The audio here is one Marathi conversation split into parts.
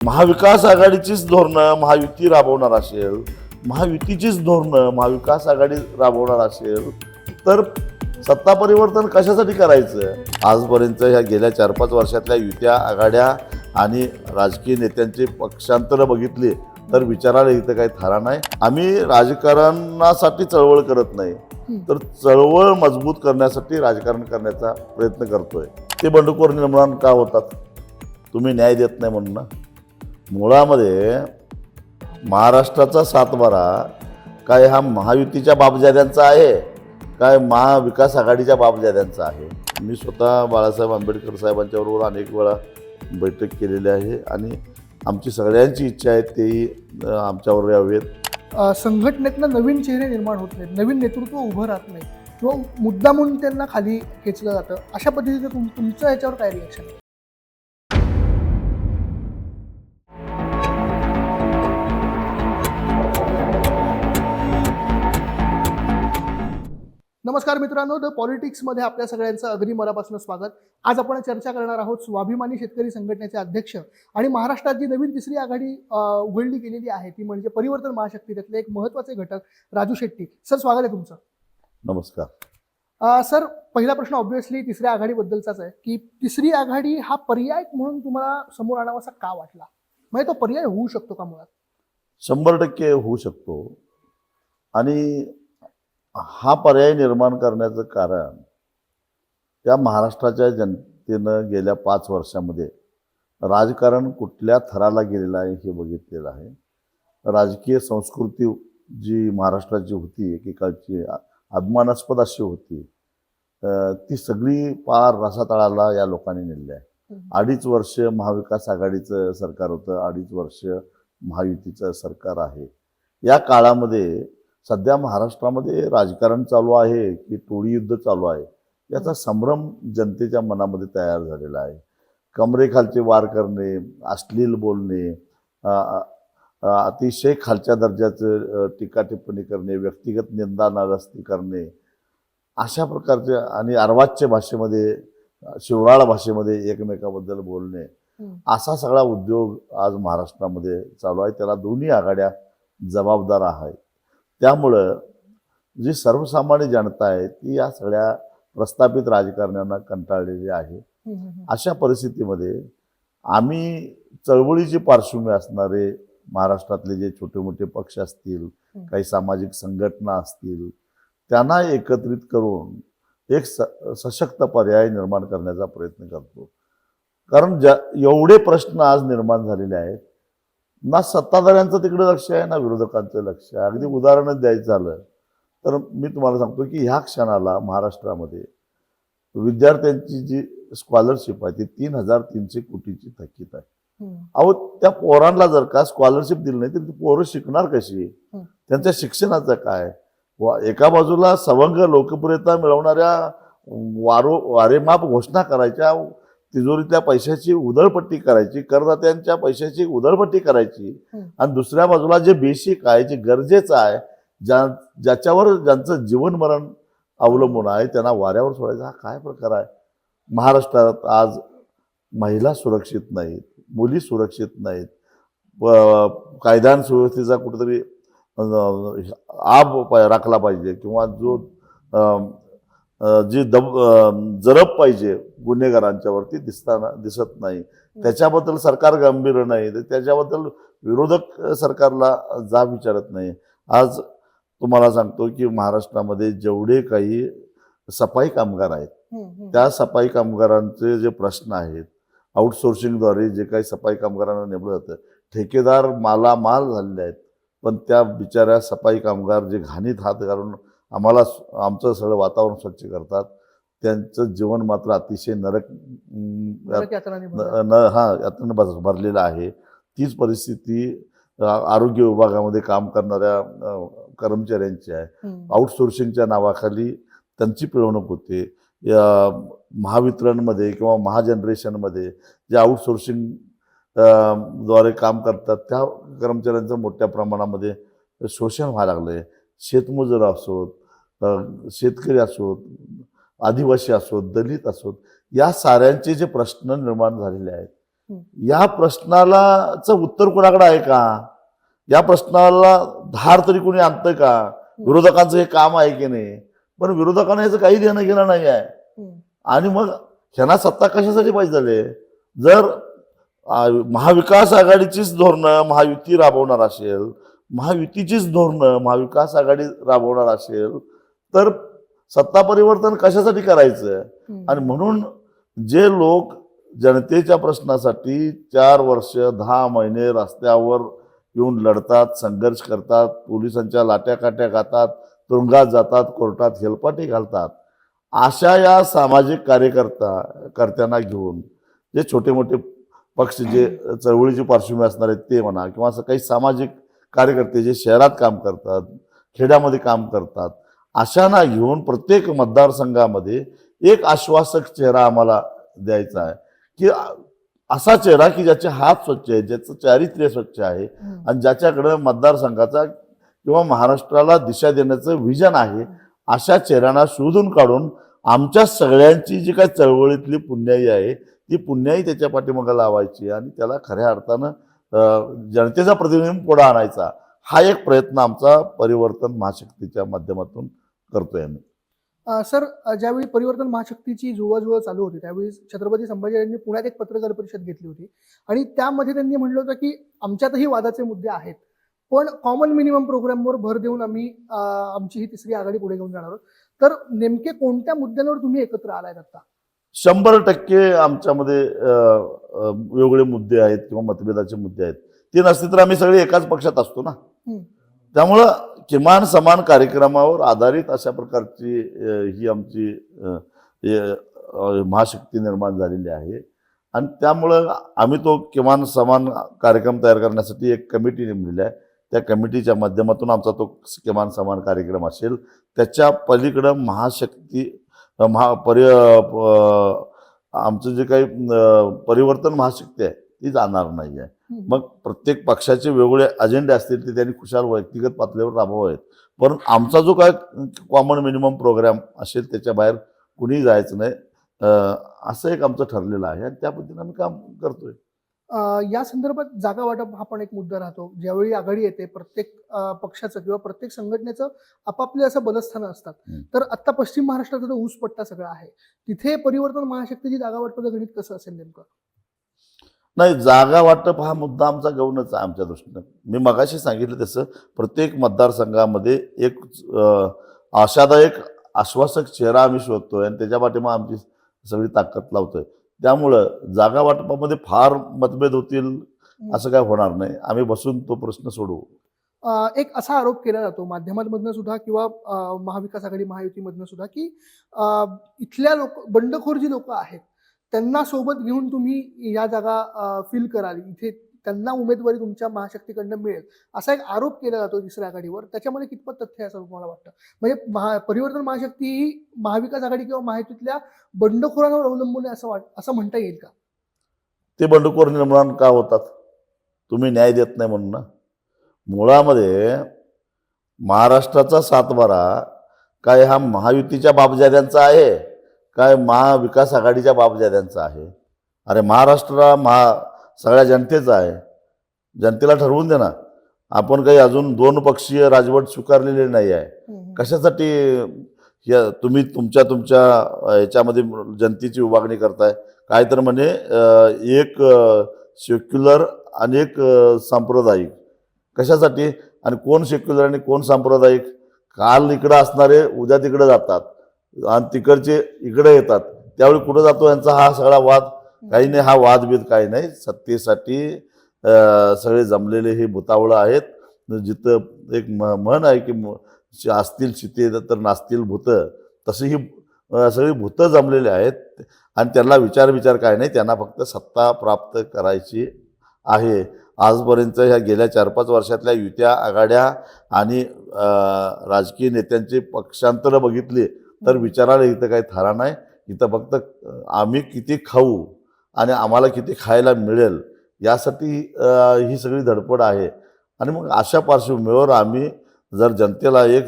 महाविकास आघाडीचीच धोरणं महायुती राबवणार असेल महायुतीचीच धोरणं महाविकास आघाडी राबवणार असेल तर सत्ता परिवर्तन कशासाठी करायचं? आजपर्यंत ह्या गेल्या चार पाच वर्षातल्या युत्या आघाड्या आणि राजकीय नेत्यांचे पक्षांतरं बघितली तर विचारायला इथं काही थारा नाही. आम्ही राजकारणासाठी चळवळ करत नाही तर चळवळ मजबूत करण्यासाठी राजकारण करण्याचा प्रयत्न करतोय. ते बंडखोर निर्माण का होतात? तुम्ही न्याय देत नाही म्हणून ना? मुळामध्ये महाराष्ट्राचा सातबारा काय हा महायुतीच्या बापजाद्यांचा आहे? काय महाविकास आघाडीच्या बापजाद्यांचा आहे? मी स्वतः बाळासाहेब आंबेडकर साहेबांच्याबरोबर अनेक वेळा बैठक केलेली आहे आणि आमची सगळ्यांची इच्छा आहे तेही आमच्यावर यावेत. संघटनेतनं नवीन चेहरे निर्माण होत नाहीत नवीन नेतृत्व उभं राहत नाही. किंवा मुद्दा म्हणून त्यांना खाली खेचलं जातं. अशा पद्धतीचं तुम तुमचं याच्यावर काय रिॲक्शन नमस्कार मित्रांनो द पॉलिटिक्समध्ये आपल्या सगळ्यांचं अगदी मनापासून स्वागत. आज आपण चर्चा करणार आहोत स्वाभिमानी शेतकरी संघटनेचे अध्यक्ष आणि महाराष्ट्रात जी नवीन तिसरी आघाडी उघडली गेलेली आहे ती म्हणजे परिवर्तन महाशक्ती त्यातले एक महत्त्वाचे घटक राजू शेट्टी. सर स्वागत आहे तुमचं. नमस्कार. सर पहिला प्रश्न ऑब्व्हियसली तिसऱ्या आघाडीबद्दलचाच आहे की तिसरी आघाडी हा पर्याय म्हणून तुम्हाला समोर आणावासा का वाटला? म्हणजे तो पर्याय होऊ शकतो का मुळात? शंभर टक्के होऊ शकतो. आणि हा पर्याय निर्माण करण्याचं कारण त्या महाराष्ट्राच्या जनतेनं गेल्या पाच वर्षामध्ये राजकारण कुठल्या थराला गेलेलं आहे हे बघितलेलं आहे. राजकीय संस्कृती जी महाराष्ट्राची होती एकेकाळची अभिमानास्पद अशी होती ती सगळी पार रसातळाला या लोकांनी नेली आहे. अडीच वर्ष महाविकास आघाडीचं सरकार होतं अडीच वर्ष महायुतीचं सरकार आहे. या काळामध्ये सध्या महाराष्ट्रामध्ये राजकारण चालू आहे की टोळी युद्ध चालू आहे याचा संभ्रम जनतेच्या मनामध्ये तयार झालेला आहे. कमरेखालचे वार करणे अश्लील बोलणे अतिशय खालच्या दर्जाचं टीका टिप्पणी करणे व्यक्तिगत निंदा नारास्ती करणे अशा प्रकारचे आणि अर्वाच्य भाषेमध्ये शिवराळ भाषेमध्ये एकमेकाबद्दल बोलणे. असा सगळा उद्योग आज महाराष्ट्रामध्ये चालू आहे. त्याला दोन्ही आघाड्या जबाबदार आहेत. त्यामुळं जी सर्वसामान्य जनता आहे ती या सगळ्या प्रस्थापित राजकारण्यांना कंटाळलेली आहे. अशा परिस्थितीमध्ये आम्ही चळवळीची पार्श्वभूमी असणारे महाराष्ट्रातले जे छोटे मोठे पक्ष असतील काही सामाजिक संघटना असतील त्यांना एकत्रित करून एक स सशक्त पर्याय निर्माण करण्याचा प्रयत्न करतो. कारण ज्या एवढे प्रश्न आज निर्माण झालेले आहेत ना सत्ताधाऱ्यांचं तिकडे लक्ष आहे ना विरोधकांचं लक्ष आहे अगदी उदाहरणच द्यायचं झालं तर मी तुम्हाला सांगतो की ह्या क्षणाला महाराष्ट्रामध्ये विद्यार्थ्यांची जी स्कॉलरशिप आहे ती तीन हजार तीनशे कोटीची थकीत आहे. अहो त्या पोरांना जर का स्कॉलरशिप दिली नाही तर ती पोरं शिकणार कशी. त्यांच्या शिक्षणाचं काय एका बाजूला सवंग लोकप्रियता मिळवणाऱ्या वारो वारेमाप घोषणा करायच्या तिजोरीतल्या पैशाची उधळपट्टी करायची करदात्यांच्या पैशाची उधळपट्टी करायची. आणि दुसऱ्या बाजूला जे बेसिक आहे जे गरजेचं आहे ज्या ज्याच्यावर ज्यांचं जीवन मरण अवलंबून आहे त्यांना वाऱ्यावर सोडायचा हा काय प्रकार आहे महाराष्ट्रात आज महिला सुरक्षित नाहीत मुली सुरक्षित नाहीत कायदा सुव्यवस्थेचा कुठेतरी आब राखला पाहिजे किंवा जो जी दब जरब पाहिजे गुन्हेगारांच्यावरती दिसताना दिसत नाही. त्याच्याबद्दल सरकार गंभीर नाही. तर त्याच्याबद्दल विरोधक सरकारला जा विचारत नाही. आज तुम्हाला सांगतो की महाराष्ट्रामध्ये जेवढे काही सफाई कामगार आहेत. त्या सफाई कामगारांचे जे प्रश्न आहेत आउटसोर्सिंगद्वारे जे काही सफाई कामगारांना नेमलं जातं ठेकेदार मालामाल झालेले आहेत. पण त्या बिचाऱ्या सफाई कामगार जे घाणीत हात घालून आम्हाला आमचं सगळं वातावरण स्वच्छ करतात. त्यांचं जीवन मात्र अतिशय नरक न हा यातनं भर- भरलेलं आहे. तीच परिस्थिती आरोग्य विभागामध्ये काम करणाऱ्या कर्मचाऱ्यांची आहे. आउटसोर्सिंगच्या नावाखाली त्यांची पिळवणूक होते. या महावितरणमध्ये किंवा महाजनरेशनमध्ये जे आउटसोर्सिंगद्वारे काम करतात त्या कर्मचाऱ्यांचं मोठ्या प्रमाणामध्ये शोषण व्हायला लागलं आहे शेतमजूर असोत शेतकरी असोत आदिवासी असोत दलित असोत या साऱ्यांचे जे प्रश्न निर्माण झालेले आहेत या प्रश्नाला उत्तर कोणाकडे आहे का? या प्रश्नाला धार तरी कोणी आणतं का? विरोधकांचं हे काम आहे की नाही? पण विरोधकांना याचं काही देणं घेणं नाही आहे. आणि मग ह्यांना सत्ता कशासाठी पाहिजे झाले जर महाविकास आघाडीचीच धोरणं महायुती राबवणार असेल महायुतीचीच धोरणं महाविकास आघाडी राबवणार असेल तर सत्ता परिवर्तन कशासाठी करायचं. आणि म्हणून जे लोक जनतेच्या प्रश्नासाठी चार वर्ष दहा महिने रस्त्यावर येऊन लढतात संघर्ष करतात पोलिसांच्या लाट्या काट्या खातात तुरुंगात जातात कोर्टात हेलपाटे घालतात अशा या सामाजिक कार्यकर्ता कर्त्यांना घेऊन जे छोटे मोठे पक्ष जे चळवळीची पार्श्वभूमी असणार आहेत ते म्हणा किंवा असं काही सामाजिक कार्यकर्ते जे शहरात काम करतात खेड्यामध्ये काम करतात अशांना घेऊन प्रत्येक मतदारसंघामध्ये एक आश्वासक चेहरा आम्हाला द्यायचा आहे की असा चेहरा की ज्याचे हात स्वच्छ आहे ज्याचं चारित्र्य स्वच्छ आहे. आणि ज्याच्याकडे मतदारसंघाचा किंवा महाराष्ट्राला दिशा देण्याचं विजन आहे अशा चेहऱ्यांना शोधून काढून आमच्या सगळ्यांची जी काही चळवळीतली पुण्याई आहे ती पुण्याई त्याच्या पाठीमागे लावायची आणि त्याला खऱ्या अर्थानं जनतेचा प्रतिनिधी पुढे आणायचा हा एक प्रयत्न आमचा परिवर्तन महाशक्तीच्या माध्यमातून करतोय आम्ही. सर ज्यावेळी परिवर्तन महाशक्तीची जुळवाजुळव चालू होती त्यावेळी छत्रपती संभाजी यांनी पुण्यात एक पत्रकार परिषद घेतली होती. आणि त्यामध्ये त्यांनी म्हटलं होतं की आमच्यातही वादाचे मुद्दे आहेत पण कॉमन मिनिमम प्रोग्रामवर भर देऊन आम्ही आमची ही तिसरी आघाडी पुढे घेऊन जाणार आहोत. तर नेमके कोणत्या मुद्द्यांवर तुम्ही एकत्र आलायत आता? शंभर टक्के आमच्यामध्ये वेगवेगळे मुद्दे आहेत किंवा मतभेदाचे मुद्दे आहेत. ते नसते तर आम्ही सगळे एकाच पक्षात असतो ना. त्यामुळं किमान समान कार्यक्रमावर आधारित अशा प्रकारची ही आमची महाशक्ती निर्माण झालेली आहे. आणि त्यामुळं आम्ही तो किमान समान कार्यक्रम तयार करण्यासाठी एक कमिटी नेमलेली आहे. त्या कमिटीच्या माध्यमातून आमचा तो किमान समान कार्यक्रम असेल. त्याच्या पलीकडं महाशक्ती महा परि आमचं जे काही परिवर्तन महाशक्ती आहे ती जाणार नाही आहे मग प्रत्येक पक्षाचे वेगवेगळे अजेंडे असतील ते त्यांनी खुशाल व्यक्तिगत पातळीवर राबवावेत पण आमचा जो काय कॉमन मिनिमम प्रोग्राम असेल त्याच्या बाहेर कुणीही जायचं नाही असं एक आमचं ठरलेलं आहे आणि त्या पद्धतीने आम्ही काम करतोय. या संदर्भात जागा वाटप हा पण एक मुद्दा राहतो. ज्यावेळी आघाडी येते प्रत्येक पक्षाचं किंवा प्रत्येक संघटनेचं आपापले असं बलस्थानं असतात. तर आता पश्चिम महाराष्ट्राचा जो ऊस पट्टा सगळा आहे तिथे परिवर्तन महाशक्तीची जागा वाटपाचं गणित कसं असेल नेमकं? नाही जागा वाटप हा मुद्दा आमचा गौणच आहे आमच्या दृष्टीनं. मी मगाशी सांगितलं तसं प्रत्येक मतदारसंघामध्ये एक आशादायक आश्वासक चेहरा आम्ही शोधतोय आणि त्याच्या पाठीमागे आमची सगळी ताकद लावतोय. त्यामुळं जागा वाटपामध्ये फार मतभेद होतील असं काय होणार नाही. आम्ही बसून तो प्रश्न सोडवू. एक असा आरोप केला जातो माध्यमांमधनं सुद्धा किंवा महाविकास आघाडी महायुतीमधनं सुद्धा की इथल्या लोक बंडखोर जी लोक आहेत त्यांना सोबत घेऊन तुम्ही या जागा फिल कराल. इथे त्यांना उमेदवारी तुमच्या महाशक्तीकडनं मिळेल. असा एक आरोप केला जातो तिसऱ्या आघाडीवर. त्याच्यामध्ये कितपत तथ्य आहे असं तुम्हाला वाटतं? म्हणजे महा परिवर्तन महाशक्ती ही महाविकास आघाडी किंवा महायुतीतल्या बंडखोरांवर अवलंबून आहे असं वाट असं म्हणता येईल का? ते बंडखोर निर्माण का होतात? तुम्ही न्याय देत नाही म्हणून ना? मुळामध्ये महाराष्ट्राचा सातबारा काय हा महायुतीच्या बाबजाऱ्यांचा आहे? काय महाविकास आघाडीच्या बापजाद्यांचा आहे अरे महाराष्ट्र महा सगळ्या जनतेचा आहे. जनतेला ठरवून दे ना. आपण काही अजून दोन पक्षीय राजवट स्वीकारलेले नाही आहे. कशासाठी या तुम्ही तुमच्या तुमच्या याच्यामध्ये जनतेची विभागणी करताय? काय तर म्हणे एक सेक्युलर आणि एक सांप्रदायिक. कशासाठी? आणि कोण सेक्युलर आणि कोण सांप्रदायिक? काल इकडं असणारे उद्या तिकडे जातात. आणि तिकडचे इकडे येतात. त्यावेळी कुठं जातो यांचा हा सगळा वाद? काही नाही हा वादभेद काही नाही. सत्तेसाठी सगळे जमलेले हे भूतावळं आहेत. जिथं एक म म्हण आहे की म- श- असतील शिते तर नाचतील भूतं. तशी ही सगळी भूतं जमलेली आहेत. आणि त्यांना विचार विचार काय नाही. त्यांना फक्त सत्ता प्राप्त करायची आहे. आजपर्यंत ह्या गेल्या चार पाच वर्षातल्या युत्या आघाड्या आणि राजकीय नेत्यांचे पक्षांतरं बघितली. तर विचारायला इथं काही थारा नाही. इथं फक्त आम्ही किती खाऊ आणि आम्हाला किती खायला मिळेल यासाठी ही सगळी धडपड आहे. आणि मग अशा पार्श्वभूमीवर आम्ही जर जनतेला एक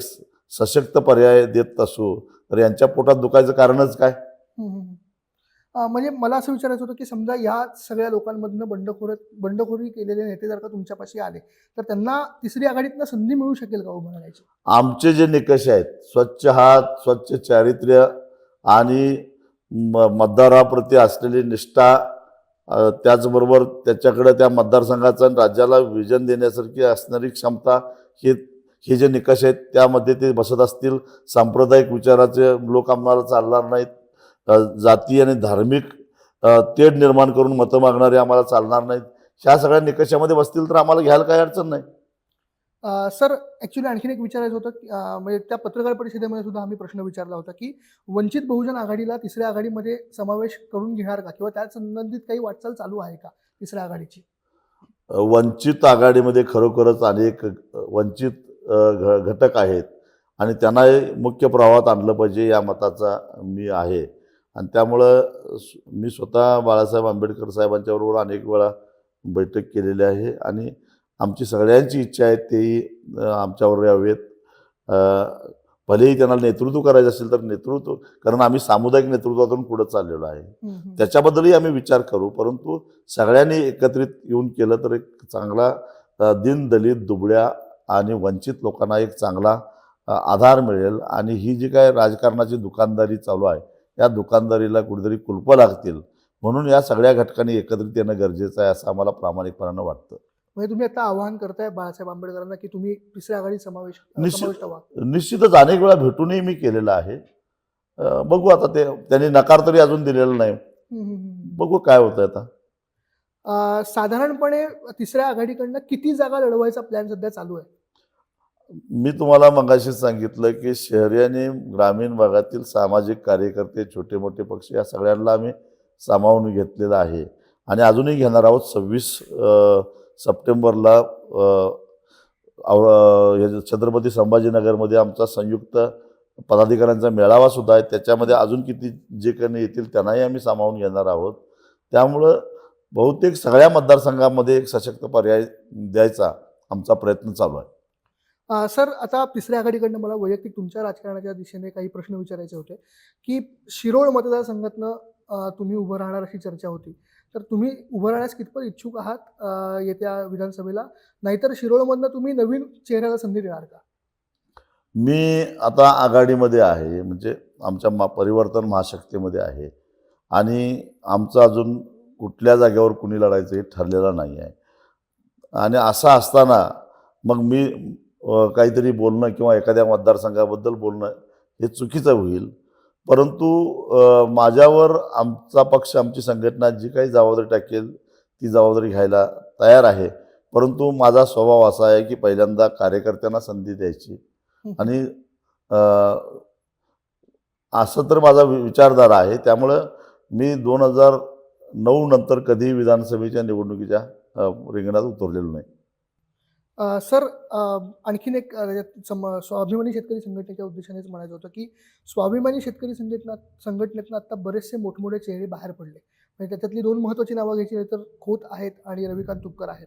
सशक्त पर्याय देत असू तर यांच्या पोटात दुखायचं कारणच काय? म्हणजे मला असं विचारायचं होतं की समजा या सगळ्या लोकांमधनं बंडखोर बंडखोरी केलेले नेते जर का तुमच्यापाशी आले तर त्यांना तिसरी आघाडीतनं संधी मिळू शकेल का हो उभं राहण्याची आमचे जे निकष आहेत स्वच्छ हात स्वच्छ चारित्र्य आणि म- मतदाराप्रती असलेली निष्ठा त्याचबरोबर त्याच्याकडे त्या मतदारसंघाचं आणि राज्याला विजन देण्यासारखी असणारी क्षमता हे हे जे निकष आहेत त्यामध्ये ते बसत असतील. सांप्रदायिक विचाराचे लोक आम्हाला चालणार नाहीत. जाती आणि धार्मिक तेढ निर्माण करून मतं मागणारे आम्हाला चालणार नाहीत. ह्या सगळ्या निकषामध्ये बसतील तर आम्हाला घ्यायला काही अडचण नाही. सर ॲक्च्युली आणखीन एक विचारायचं होतं की, म्हणजे त्या पत्रकार परिषदेमध्ये सुद्धा आम्ही प्रश्न विचारला होता की वंचित बहुजन आघाडीला तिसऱ्या आघाडीमध्ये समावेश करून घेणार का? किंवा त्या संबंधित काही वाटचाल चालू आहे का तिसऱ्या आघाडीची? वंचित आघाडीमध्ये खरोखरच अनेक वंचित घटक आहेत. आणि त्यांना मुख्य प्रवाहात आणलं पाहिजे या मताचा मी आहे. आणि त्यामुळं मी स्वतः बाळासाहेब आंबेडकर साहेबांच्याबरोबर अनेक वेळा बैठक केलेली आहे आणि आमची सगळ्यांची इच्छा आहे तेही आमच्यावर यावेत. भलेही त्यांना नेतृत्व करायचं असेल तर नेतृत्व कारण आम्ही सामुदायिक नेतृत्वातून पुढं चाललेलो आहे. त्याच्याबद्दलही आम्ही विचार करू परंतु सगळ्यांनी एकत्रित येऊन केलं तर एक चांगला दीन दलित दुबळ्या आणि वंचित लोकांना एक चांगला आधार मिळेल. आणि ही जी काय राजकारणाची दुकानदारी चालू आहे या दुकानदारीला कुठेतरी कुलपं लागतील. म्हणून या सगळ्या घटकांनी एकत्रित येणं गरजेचं आहे असं आम्हाला प्रामाणिकपणानं वाटतं. म्हणजे तुम्ही आता आवाहन करताय बाळासाहेब आंबेडकरांना की तुम्ही तिसऱ्या आघाडीत समावेश निश्चित. निश्चितच अनेक वेळा भेटूनही मी केलेलं आहे. बघू आता ते त्यांनी नकार तरी अजून दिलेला नाही. बघू काय होतं आता. साधारणपणे तिसऱ्या आघाडीकडनं किती जागा लढवायचा प्लॅन सध्या चालू आहे? मी तुम्हाला मगाशी सांगितलं की शहरी आणि ग्रामीण भागातील सामाजिक कार्यकर्ते छोटे मोठे पक्ष या सगळ्यांना आम्ही सामावून घेतलेलं आहे. आणि अजूनही घेणार आहोत सव्वीस सप्टेंबरला छत्रपती संभाजीनगरमध्ये आमचा संयुक्त पदाधिकाऱ्यांचा मेळावा सुद्धा आहे. त्याच्यामध्ये अजून किती जे काही येतील त्यांनाही आम्ही सामावून घेणार आहोत. त्यामुळं बहुतेक सगळ्या मतदारसंघामध्ये एक सशक्त पर्याय द्यायचा आमचा प्रयत्न चालू आहे. सर आता तिसऱ्या आघाडीकडनं मला वैयक्तिक तुमच्या राजकारणाच्या दिशेने काही प्रश्न विचारायचे होते की शिरोळ मतदारसंघातनं तुम्ही उभं राहणार अशी चर्चा होती. तर तुम्ही उभं राहण्यास कितपत इच्छुक आहात येत्या विधानसभेला? नाहीतर शिरोळमधनं तुम्ही नवीन चेहऱ्याला संधी देणार का? मी आता आघाडीमध्ये आहे म्हणजे आमच्या मा परिवर्तन महाशक्तीमध्ये आहे आणि आमचं अजून कुठल्या जागेवर कुणी लढायचं हे ठरलेलं नाही आहे. आणि असं असताना मग मी काहीतरी बोलणं किंवा एखाद्या मतदारसंघाबद्दल बोलणं हे चुकीचं होईल. परंतु माझ्यावर आमचा पक्ष आमची संघटना जी काही जबाबदारी टाकेल ती जबाबदारी घ्यायला तयार आहे. परंतु माझा स्वभाव असा आहे की पहिल्यांदा कार्यकर्त्यांना संधी द्यायची. आणि असं तर माझा वि- विचारधारा आहे. त्यामुळं मी दोन हजार नऊ नंतर कधीही विधानसभेच्या निवडणुकीच्या रिंगणात उतरलेलो नाही. सर आणखीन एक सम- स्वाभिमानी शेतकरी संघटनेच्या उद्देशानेच म्हणायचं होतं की स्वाभिमानी शेतकरी संघटना संघटनेतनं आता बरेचसे मोठमोठे चेहरे बाहेर पडले. म्हणजे त्याच्यातली दोन महत्त्वाची नावं घ्यायची तर खोत आहेत आणि रविकांत तुपकर आहेत.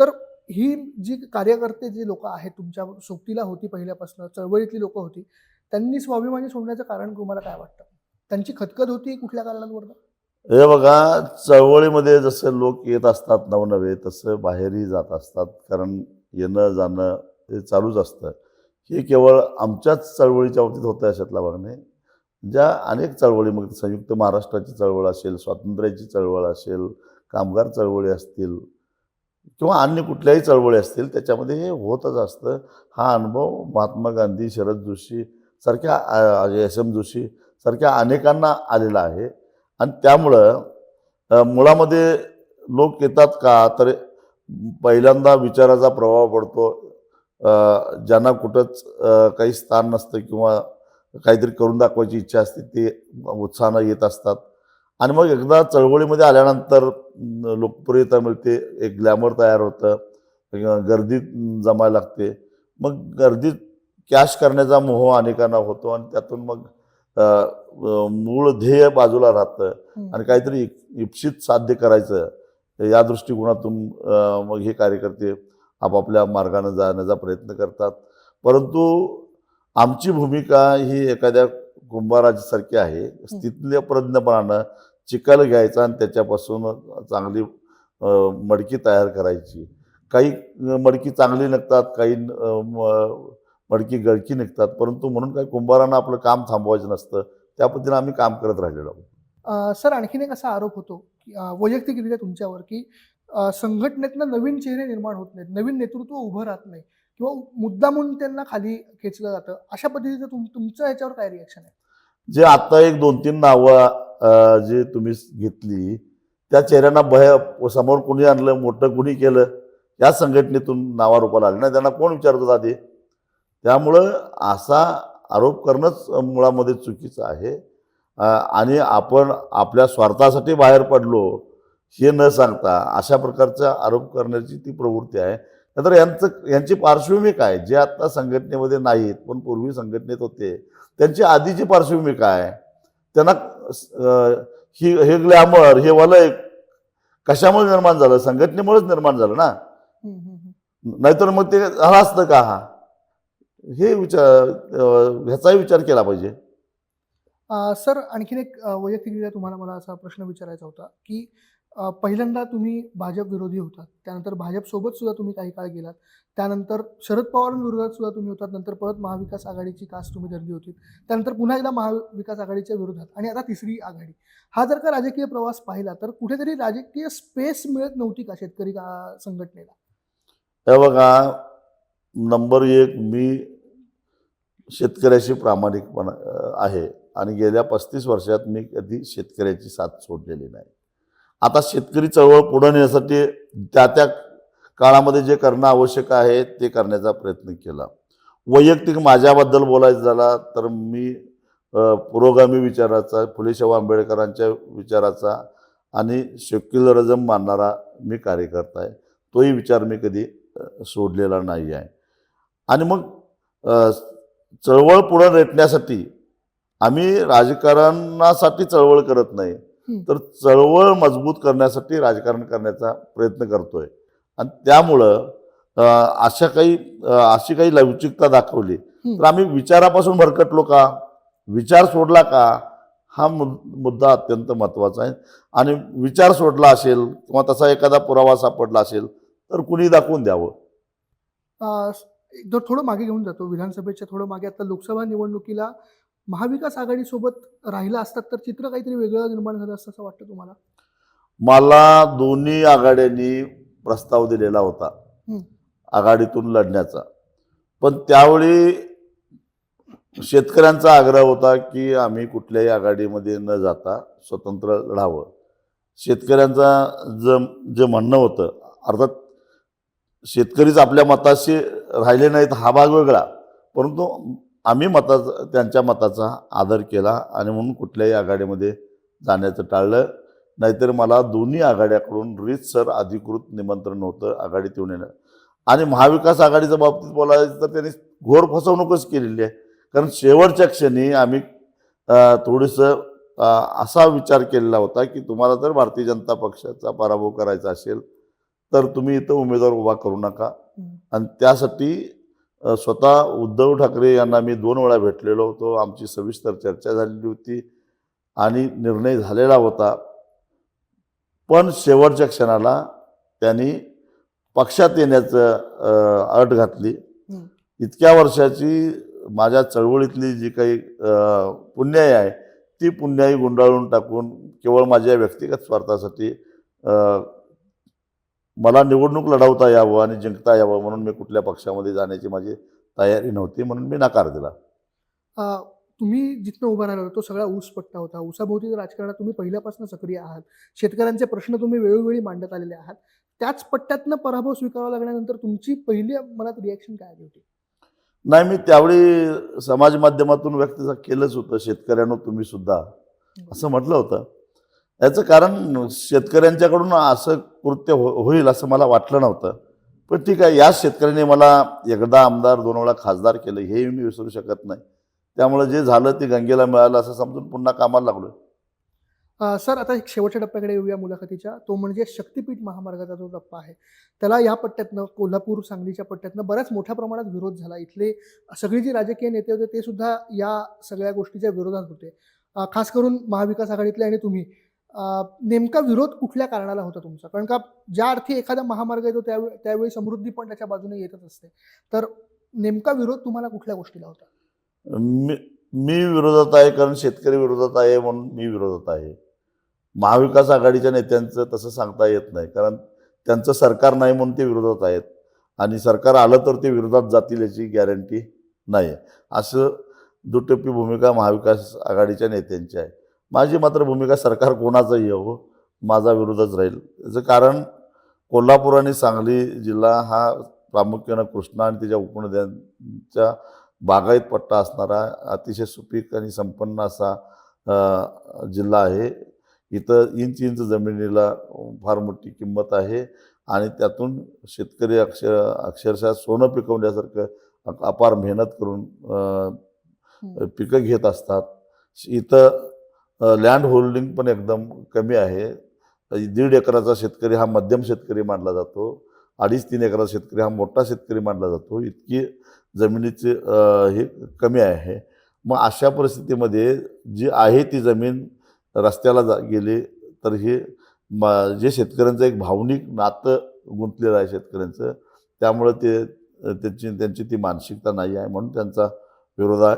तर ही जी कार्यकर्ते जी लोक आहेत तुमच्या सोबतीला होती पहिल्यापासून चळवळीतली लोक होती त्यांनी स्वाभिमानी सोडण्याचं कारण तुम्हाला काय वाटतं? त्यांची खतखत होती कुठल्या कारणांवर हे बघा चळवळीमध्ये जसं लोक येत असतात नवनवे तसं बाहेरही जात असतात. कारण येणं जाणं हे चालूच असतं. हे केवळ आमच्याच चळवळीच्या बाबतीत होतं अशातला भाग नाही. ज्या अनेक चळवळी मग संयुक्त महाराष्ट्राची चळवळ असेल स्वातंत्र्याची चळवळ असेल कामगार चळवळी असतील किंवा अन्य कुठल्याही चळवळी असतील त्याच्यामध्ये हे होतच असतं. हा अनुभव महात्मा गांधी शरद जोशी सारख्या एस एम जोशी सारख्या अनेकांना आलेला आहे. आणि त्यामुळं मुळामध्ये लोक येतात का? तर पहिल्यांदा विचाराचा प्रभाव पडतो. ज्यांना कुठंच काही स्थान नसतं किंवा काहीतरी करून दाखवायची इच्छा असते ते उत्साहानं येत असतात. आणि मग एकदा चळवळीमध्ये आल्यानंतर लोकप्रियता मिळते एक ग्लॅमर तयार होतं गर्दीत जमायला लागते. मग गर्दीत कॅश करण्याचा मोह अनेकांना होतो आणि त्यातून मग मूळ ध्येय बाजूला राहतं. आणि काहीतरी इप्सित साध्य करायचं या दृष्टिकोनातून मग हे कार्यकर्ते आपापल्या मार्गाने जाण्याचा प्रयत्न करतात. परंतु आमची भूमिका ही एखाद्या कुंभारासारखी आहे. तिथल्या प्रज्ञपणानं चिखल घ्यायचा आणि त्याच्यापासून चांगली मडकी तयार करायची. काही मडकी चांगली निघतात काही मडकी गळकी निघतात. परंतु म्हणून काही कुंभारांना आपलं काम थांबवायचं नसतं. त्या पद्धतीने आम्ही काम करत राहिलेलो आहोत. सर आणखीन एक असा आरोप होतो की वैयक्तिकरित्या तुमच्यावर की संघटनेतनं नवीन चेहरे निर्माण होत नाहीत नवीन नेतृत्व उभं राहत नाही किंवा मुद्दामून त्यांना खाली खेचलं जातं. अशा पद्धतीचं तुम तुमचं याच्यावर काय रिॲक्शन आहे? जे आता एक दोन तीन नावं जे तुम्ही घेतली त्या चेहऱ्यांना भय समोर कुणी आणलं मोठं कुणी केलं या संघटनेतून नावारूपाला आले ना त्यांना कोण विचारत ते त्यामुळं असा आरोप करणंच मुळामध्ये चुकीचं आहे. आणि आपण आपल्या स्वार्थासाठी बाहेर पडलो हे न सांगता अशा प्रकारचा आरोप करण्याची ती प्रवृत्ती आहे. नंतर यांचं यांची पार्श्वभूमी काय? जे आत्ता संघटनेमध्ये नाहीत पण पूर्वी संघटनेत होते त्यांची आधीची पार्श्वभूमी काय? त्यांना ही हे ग्लॅमर हे वलय कशामुळे निर्माण झालं? संघटनेमुळेच निर्माण झालं ना. नाहीतर मग ते झालं असतं का? हा हे विचार ह्याचाही विचार केला पाहिजे. सर आणखीन एक वैयक्तिकरित्या तुम्हाला मला असा प्रश्न विचारायचा होता की पहिल्यांदा तुम्ही भाजप विरोधी होतात त्यानंतर भाजपसोबत सुद्धा तुम्ही काही काळ गेलात त्यानंतर शरद पवारांविरोधात सुद्धा तुम्ही होतात नंतर परत महाविकास आघाडीची कास तुम्ही धरली होती त्यानंतर पुन्हा एकदा महाविकास आघाडीच्या विरोधात आणि आता तिसरी आघाडी. हा जर का राजकीय प्रवास पाहिला तर कुठेतरी राजकीय स्पेस मिळत नव्हती का शेतकरी संघटनेला? बघा नंबर एक मी शेतकऱ्याशी प्रामाणिकपणा आहे. आणि गेल्या पस्तीस वर्षात मी कधी शेतकऱ्याची साथ सोडलेली नाही. आता शेतकरी चळवळ पुढे नेण्यासाठी त्या त्या काळामध्ये जे करणं आवश्यक आहे ते करण्याचा प्रयत्न केला. वैयक्तिक माझ्याबद्दल बोलायचं झाला तर मी पुरोगामी विचाराचा फुलेशाहू आंबेडकरांच्या विचाराचा आणि सेक्युलरिझम मानणारा मी कार्यकर्ता आहे. तोही विचार मी कधी सोडलेला नाही आहे. आणि मग चळवळ पुढं रेटण्यासाठी आम्ही राजकारणासाठी चळवळ करत नाही. तर चळवळ मजबूत करण्यासाठी राजकारण करण्याचा प्रयत्न करतोय. आणि त्यामुळं अशा काही अशी काही लवचिकता दाखवली. तर आम्ही विचारापासून भरकटलो का? विचार सोडला का? हा मुद- मुद्दा अत्यंत महत्त्वाचा आहे. आणि विचार सोडला असेल किंवा तसा एखादा पुरावा सापडला असेल तर कुणी दाखवून द्यावं? एकदा थोडं मागे घेऊन जातो. विधानसभेच्या थोडं मागे. आता लोकसभा निवडणुकीला महाविकास आघाडीसोबत राहिलं असतात तर चित्र काहीतरी वेगळं निर्माण झालं असतं असं वाटतं तुम्हाला? मला दोन्ही आघाड्यांनी प्रस्ताव दिलेला होता. आघाडीतून लढण्याचा. पण त्यावेळी शेतकऱ्यांचा आग्रह होता की आम्ही कुठल्याही आघाडीमध्ये न जाता स्वतंत्र लढावं. शेतकऱ्यांचा ज जे म्हणणं होतं अर्थात शेतकरीच आपल्या मताशी राहिले नाहीत हा भाग वेगळा. परंतु आम्ही मताचा त्यांच्या मताचा आदर केला आणि म्हणून कुठल्याही आघाडीमध्ये जाण्याचं टाळलं. नाहीतर मला दोन्ही आघाड्याकडून रीतसर अधिकृत निमंत्रण होतं आघाडीत येऊन येणं. आणि महाविकास आघाडीच्या बाबतीत बोलायचं तर त्यांनी घोर फसवणूकच केलेली आहे. कारण शेवटच्या क्षणी आम्ही थोडंसं असा विचार केलेला होता की तुम्हाला जर भारतीय जनता पक्षाचा पराभव करायचा असेल तर तुम्ही इथं उमेदवार उभा करू नका. आणि त्यासाठी स्वतः उद्धव ठाकरे यांना मी दोन वेळा भेटलेलो होतो आमची सविस्तर चर्चा झालेली होती आणि निर्णय झालेला होता पण शेवटच्या क्षणाला त्यांनी पक्षात येण्याचं अट घातली. इतक्या वर्षाची माझ्या चळवळीतली जी काही पुण्याई आहे ती पुण्याई गुंडाळून टाकून केवळ माझ्या व्यक्तिगत स्वार्थासाठी मला निवडणूक लढवता यावं आणि जिंकता यावं म्हणून मी कुठल्या पक्षामध्ये जाण्याची माझी तयारी नव्हती म्हणून मी नकार दिला. तुम्ही जिथनं उभा राहिला होता तो सगळा ऊस पट्टा होता. ऊसाभोवती राजकारणात तुम्ही पहिल्यापासून सक्रिय आहात. शेतकऱ्यांचे प्रश्न तुम्ही वेळोवेळी मांडत आलेले आहात. त्याच पट्ट्यातनं पराभव स्वीकारावा लागल्यानंतर तुमची पहिली मनात रिॲक्शन काय आली होती? नाही मी त्यावेळी समाज माध्यमातून व्यक्त केलंच होतं. शेतकऱ्यांनो तुम्ही सुद्धा. असं म्हटलं होतं. याचं कारण शेतकऱ्यांच्याकडून असं कृत्य हो होईल असं मला वाटलं नव्हतं. पण ठीक आहे याच शेतकऱ्याने मला एकदा आमदार दोन वेळा खासदार केलं हेही मी विसरू शकत नाही. त्यामुळे जे झालं ते गंगेला मिळालं असं समजून पुन्हा कामाला लागलो सर आता एक शेवटच्या टप्प्याकडे येऊया मुलाखतीच्या. तो म्हणजे शक्तीपीठ महामार्गाचा जो टप्पा आहे त्याला या पट्ट्यातनं कोल्हापूर सांगलीच्या पट्ट्यातनं बऱ्याच मोठ्या प्रमाणात विरोध झाला. इथले सगळे जे राजकीय नेते होते ते सुद्धा या सगळ्या गोष्टीच्या विरोधात होते. खास करून महाविकास आघाडीतले आणि तुम्ही. नेमका विरोध कुठल्या कारणाला होता तुमचा? कारण का ज्या अर्थी एखादा महामार्ग येतो त्यावेळी त्यावेळी समृद्धी पण त्याच्या बाजूने येतच असते. तर नेमका विरोध तुम्हाला कुठल्या गोष्टीला होता? मी मी विरोधात आहे कारण शेतकरी विरोधात आहे म्हणून मी विरोधात आहे. महाविकास आघाडीच्या नेत्यांचं तसं सांगता येत नाही. कारण त्यांचं सरकार नाही म्हणून ते विरोधात आहेत. आणि सरकार आलं तर ते विरोधात जातील याची गॅरंटी नाही असं दुटप्पी भूमिका महाविकास आघाडीच्या नेत्यांची आहे. माझी मात्र भूमिका सरकार कोणाचंही येवो माझा विरोधच राहील. याचं कारण कोल्हापूर आणि सांगली जिल्हा हा प्रामुख्यानं कृष्णा आणि त्याच्या उपनद्यांच्या बागायत पट्टा असणारा अतिशय सुपीक आणि संपन्न असा जिल्हा आहे. इथं इंच इंच जमिनीला फार मोठी किंमत आहे आणि त्यातून शेतकरी अक्षर अक्षरशः सोनं पिकवण्यासारखं अपार मेहनत करून पिकं घेत असतात. इथं लँड होल्डिंग पण एकदम कमी आहे. दीड एकराचा शेतकरी हा मध्यम शेतकरी मानला जातो. अडीच तीन एकराचा शेतकरी हा मोठा शेतकरी मानला जातो. इतकी जमिनीची हे कमी आहे. मग अशा परिस्थितीमध्ये जी आहे ती जमीन रस्त्याला जा गेली तर हे म जे शेतकऱ्यांचं एक भावनिक नातं गुंतलेलं आहे शेतकऱ्यांचं त्यामुळं ते त्याची त्यांची ती मानसिकता नाही आहे म्हणून त्यांचा विरोध आहे.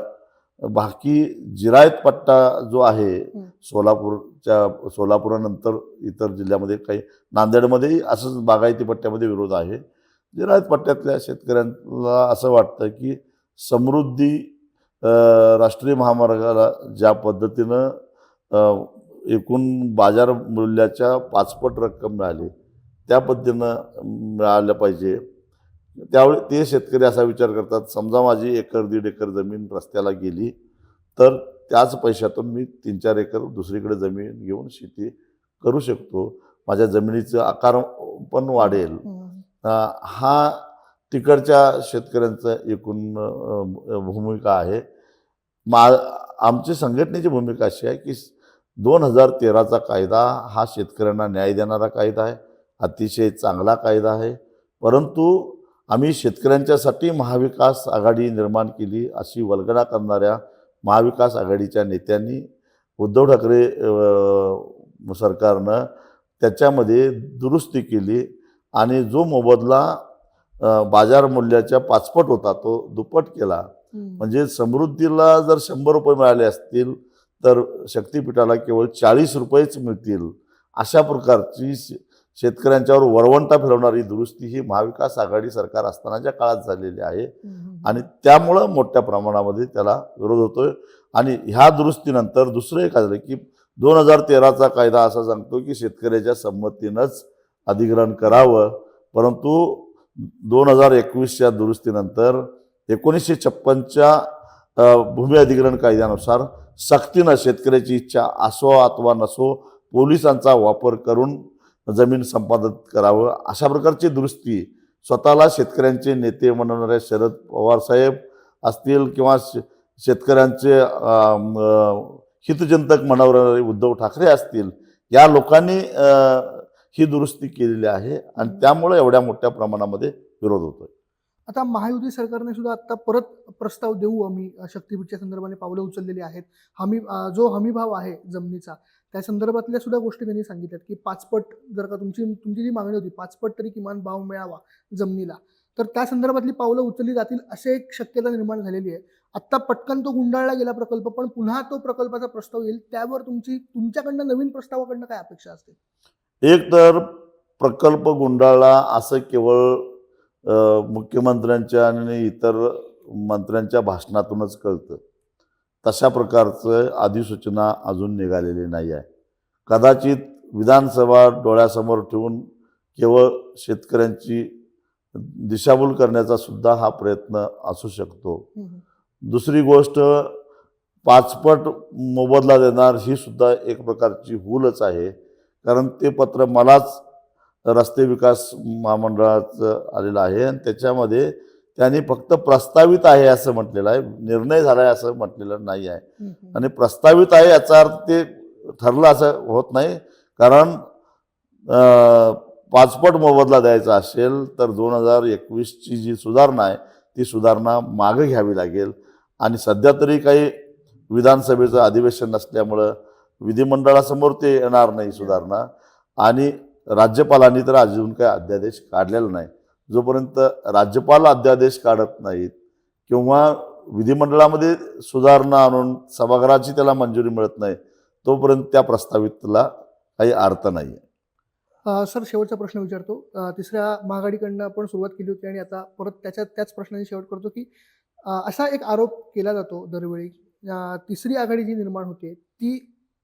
बाकी जिरायत पट्टा जो आहे. सोलापूरच्या सोलापुरानंतर इतर जिल्ह्यामध्ये काही नांदेडमध्येही असंच बागायती पट्ट्यामध्ये विरोध आहे जिरायत पट्ट्यातल्या शेतकऱ्यांना असं वाटतं की समृद्धी राष्ट्रीय महामार्गाला ज्या पद्धतीनं एकूण बाजार मूल्याच्या पाचपट रक्कम मिळाली त्या पद्धतीनं मिळालं पाहिजे त्यावेळी ते शेतकरी असा विचार करतात समजा माझी एकर दीड एकर जमीन रस्त्याला गेली तर त्याच पैशातून मी तीन चार एकर दुसरीकडे जमीन घेऊन शेती करू शकतो. माझ्या जमिनीचं आकार पण वाढेल. अ, हा तिकडच्या शेतकऱ्यांचं एकूण भूमिका आहे. मा आमची संघटनेची भूमिका अशी आहे की दोन हजार तेराचा कायदा हा शेतकऱ्यांना न्याय देणारा कायदा आहे. अतिशय चांगला कायदा आहे. परंतु आम्ही शेतकऱ्यांच्यासाठी महाविकास आघाडी निर्माण केली अशी वल्गना करणाऱ्या महाविकास आघाडीच्या नेत्यांनी उद्धव ठाकरे सरकारनं त्याच्यामध्ये दुरुस्ती केली आणि जो मोबदला बाजार मूल्याच्या पाचपट होता तो दुप्पट केला. म्हणजे समृद्धीला जर शंभर रुपये मिळाले असतील तर शक्तीपीठाला केवळ चाळीस रुपयेच मिळतील अशा प्रकारची शेतकऱ्यांच्यावर वरवंटा फिरवणारी दुरुस्ती ही महाविकास आघाडी सरकार असतानाच्या काळात झालेली आहे. आणि त्यामुळं मोठ्या प्रमाणामध्ये त्याला विरोध होतोय. आणि ह्या दुरुस्तीनंतर दुसरं एक झालं की दोन हजार तेराचा कायदा असा सांगतो की शेतकऱ्याच्या संमतीनंच अधिग्रहण करावं. परंतु दोन हजार एकवीसच्या दुरुस्तीनंतर एकोणीसशे छप्पनच्या भूमी अधिग्रहण कायद्यानुसार सक्तीनं शेतकऱ्याची इच्छा असो अथवा नसो पोलिसांचा वापर करून जमीन संपादित करावं अशा प्रकारची दुरुस्ती स्वतःला शेतकऱ्यांचे नेते म्हणणारे शरद पवार साहेब असतील किंवा शे- शेतकऱ्यांचे हितचिंतक म्हणणारे उद्धव ठाकरे असतील या लोकांनी ही दुरुस्ती केलेली आहे आणि त्यामुळे एवढ्या मोठ्या प्रमाणामध्ये विरोध होतोय. आता महायुती सरकारने सुद्धा आता परत प्रस्ताव देऊ आम्ही शक्तीपीठच्या संदर्भाने पावलं उचललेली आहेत. हमी जो हमीभाव आहे जमिनीचा त्या संदर्भातल्या सुद्धा गोष्टी त्यांनी सांगितल्यात की पाचपट जर का तुमची तुमची जी मागणी होती पाचपट तरी किमान भाव मिळावा जमिनीला. तर त्या संदर्भातली पावलं उचलली जातील अशी एक शक्यता निर्माण झालेली आहे. आत्ता पटकन तो गुंडाळला गेला प्रकल्प पण पुन्हा तो प्रकल्पाचा प्रस्ताव येईल त्यावर तुमची तुमच्याकडनं नवीन प्रस्तावाकडनं काय अपेक्षा असते? एक तर प्रकल्प गुंडाळला असं केवळ मुख्यमंत्र्यांच्या आणि इतर मंत्र्यांच्या भाषणातूनच कळतं. तशा प्रकारचं अधिसूचना अजून निघालेली नाही आहे. कदाचित विधानसभा डोळ्यासमोर ठेवून केवळ शेतकऱ्यांची दिशाभूल करण्याचा सुद्धा हा प्रयत्न असू शकतो. दुसरी गोष्ट पाचपट मोबदला देणार ही सुद्धा एक प्रकारची भूलच आहे. कारण ते पत्र मलाच रस्ते विकास महामंडळाचं आलेलं आहे आणि त्याच्यामध्ये त्यांनी फक्त प्रस्तावित आहे असं म्हटलेलं आहे. निर्णय झाला आहे असं म्हटलेलं नाही आहे. आणि प्रस्तावित आहे याचा अर्थ ते ठरलं असं होत नाही. कारण पाचपट मोबदला द्यायचा असेल तर दोन हजार एकवीसची जी सुधारणा आहे ती सुधारणा मागं घ्यावी लागेल. आणि सध्या तरी काही विधानसभेचं अधिवेशन नसल्यामुळं विधिमंडळासमोर ते येणार नाही सुधारणा. आणि राज्यपालांनी तर अजून काही अध्यादेश काढलेला नाही. जोपर्यंत राज्यपाल अध्यादेश काढत नाहीत किंवा विधिमंडळामध्ये सुधारणा आणून सभागृहाची त्याला मंजुरी मिळत नाही तोपर्यंत त्या प्रस्तावितला काही अर्थ नाही आहे सर शेवटचा प्रश्न विचारतो. तिसऱ्या महागाडीकडनं आपण सुरुवात केली होती आणि आता परत त्याच्यात त्याच प्रश्नाने शेवट करतो की असा एक आरोप केला जातो दरवेळी तिसरी आघाडी जी निर्माण होते ती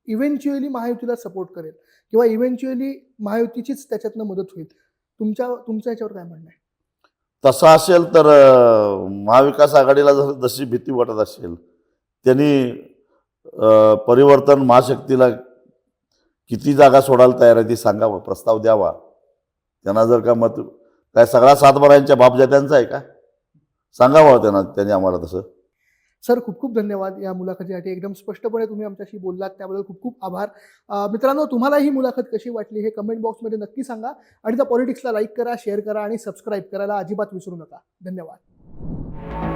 इव्हेंच्युअली महायुतीला सपोर्ट करेल किंवा इव्हेंच्युअली महायुतीचीच त्याच्यातनं मदत होईल. तुमच्या तुमच्या याच्यावर काय म्हणणं आहे? तसं असेल तर महाविकास आघाडीला जर जशी भीती वाटत असेल त्यांनी परिवर्तन महाशक्तीला किती जागा सोडायला तयार आहे ती सांगावं प्रस्ताव द्यावा. त्यांना जर का मत काय सगळा सातबाऱ्यांच्या बाबजात्यांचा आहे का? सांगावं त्यांना त्यांनी आम्हाला तसं. सर खूप खूप धन्यवाद या मुलाखतीसाठी. एकदम स्पष्टपणे तुम्ही आमच्याशी बोललात त्याबद्दल खूप खूप आभार. मित्रांनो तुम्हाला ही मुलाखत कशी वाटली हे कमेंट बॉक्समध्ये नक्की सांगा आणि त्या पॉलिटिक्सला लाईक करा शेअर करा आणि सबस्क्राईब करायला अजिबात विसरू नका. धन्यवाद.